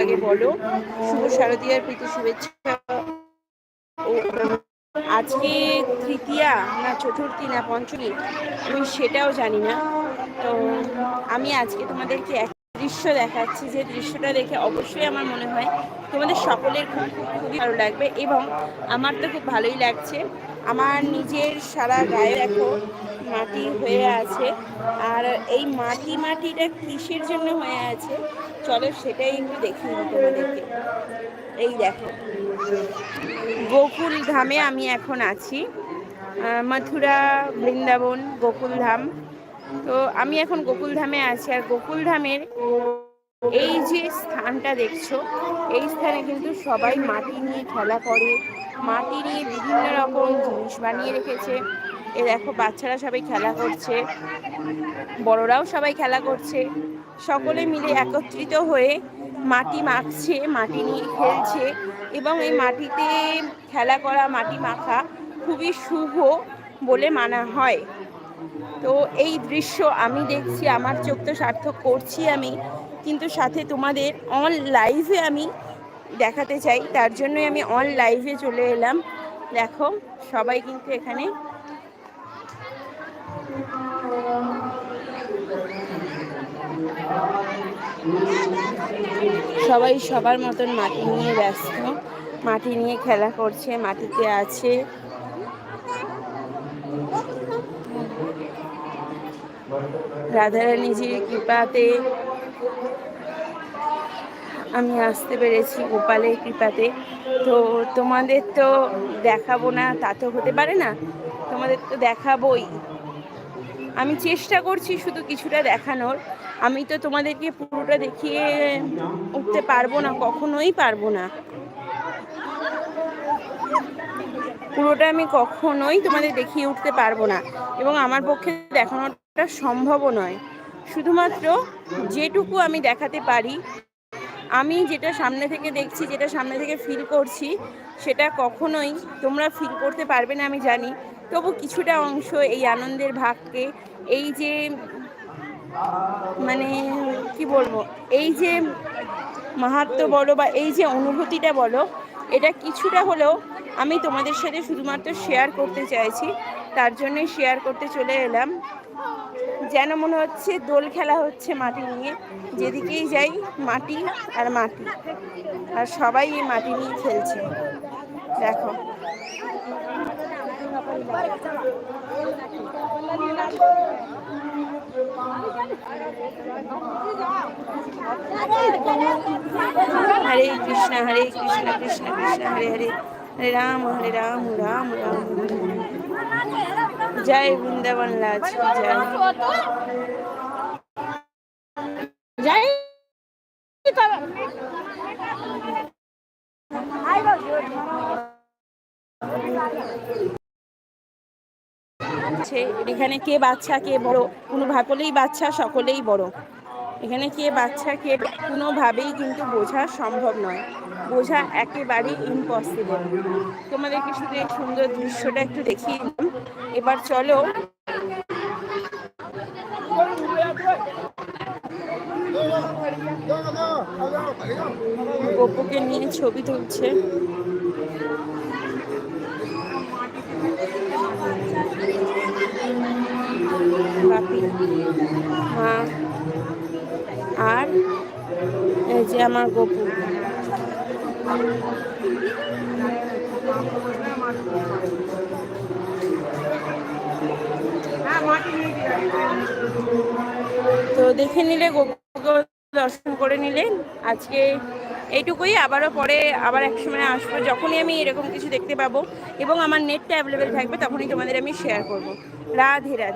আগে বলো, শুভ শারদীয়ার প্রীতি শুভেচ্ছা। ও, আজকে তৃতীয়া না চতুর্থী না পঞ্চমী, আমি সেটাও জানি না। তো আমি আজকে তোমাদেরকে এক দৃশ্য দেখাচ্ছি, যে দৃশ্যটা দেখে অবশ্যই আমার মনে হয় তোমাদের সকলের খুব খুবই ভালো লাগবে এবং আমার তো খুব ভালোই লাগছে। আমার নিজের সারা গায়ে দেখো মাটি হয়ে আছে। আর এই মাটি মাটিটা কিসের জন্য হয়ে আছে? চলো সেটাই একটু দেখিয়ে দিই তোমাদেরকে। এই দেখো। গোকুল ধামে আমি এখন আছি। মথুরা, বৃন্দাবন, গোকুল ধাম। তো আমি এখন গোকুল ধামে আছি। আর গোকুল ধামের এই যে স্থানটা দেখছ, এই স্থানে কিন্তু সবাই মাটি নিয়ে খেলা করে, মাটি নিয়ে বিভিন্ন রকম জিনিস বানিয়ে রেখেছে। এ দেখো, বাচ্চারা সবাই খেলা করছে, বড়রাও সবাই খেলা করছে। সকলে মিলে একত্রিত হয়ে মাটি মাখছে, মাটি নিয়ে খেলছে এবং এই মাটিতে খেলা করা, মাটি মাখা খুবই শুভ বলে মানা হয়। তো এই দৃশ্য আমি দেখছি, আমার চোখ তো সার্থক করছি আমি। কিন্তু সাথে তোমাদের অন লাইভে আমি দেখাতে চাই। তার জন্যই আমি অন লাইভে চলে এলাম। দেখো, সবাই কিন্তু এখানে। সবাই সবার মতন মাটি নিয়ে ব্যস্ত। মাটি নিয়ে খেলা করছে, মাটিতে আছে। রাধারানীজির কৃপাতে আমি আসতে পেরেছি গোপালের কৃপাতে। তো তোমাদের তো দেখাবো না, তা তো হতে পারে না। তোমাদের তো দেখাবোই। আমি চেষ্টা করছি শুধু কিছুটা দেখানোর। আমি তো তোমাদেরকে পুরোটা দেখিয়ে উঠতে পারব না, কখনোই পারব না। পুরোটা আমি কখনোই তোমাদের দেখিয়ে উঠতে পারব না। এবং আমার পক্ষে দেখানোটা সম্ভবও নয়। শুধুমাত্র যেটুকু আমি দেখাতে পারি, আমি যেটা সামনে থেকে দেখছি, যেটা সামনে থেকে ফিল করছি, সেটা কখনোই তোমরা ফিল করতে পারবে না, আমি জানি। তবু কিছুটা অংশ এই আনন্দের ভাগকে, এই যে মানে কি বলব, এই যে মাহাত্ম বলো বা এই যে অনুভূতিটা বলো, এটা কিছুটা হলেও আমি তোমাদের সাথে শুধুমাত্র শেয়ার করতে চাইছি। তার জন্যই শেয়ার করতে চলে এলাম। যেন মনে হচ্ছে দোল খেলা হচ্ছে মাটি নিয়ে। যেদিকেই যাই, মাটি আর মাটি। আর সবাই এই মাটি নিয়ে খেলছে। দেখো। হরে কৃষ্ণ হরে কৃষ্ণ কৃষ্ণ কৃষ্ণ, হরে হরে। হরে রাম হরে রাম রাম রাম। জয় বৃন্দাবন এখানে কে বাচ্চা, কে বড়? কোনো ভাগলেই বাচ্চা, সকলেই বড়। এখানে কে বাচ্চা কে কোনোভাবেই কিন্তু বোঝা সম্ভব নয়। বোঝা একেবারেই ইম্পসিবল তোমাদেরকে শুধু এই সুন্দর দৃশ্যটা একটু দেখিয়ে দিলাম। এবার চলো। গপুকে নিয়ে ছবি তুলছে। মা। যে আমার গপু তো দেখে নিলে গোপুকে দর্শন করে নিলে। আজকে এইটুকুই, আবারও পরে আবার এক সময় আসব। যখনই আমি এরকম কিছু দেখতে পাবো এবং আমার নেটটা অ্যাভেলেবেল থাকবে, তখনই তোমাদের আমি শেয়ার করব। রাধে রাধে।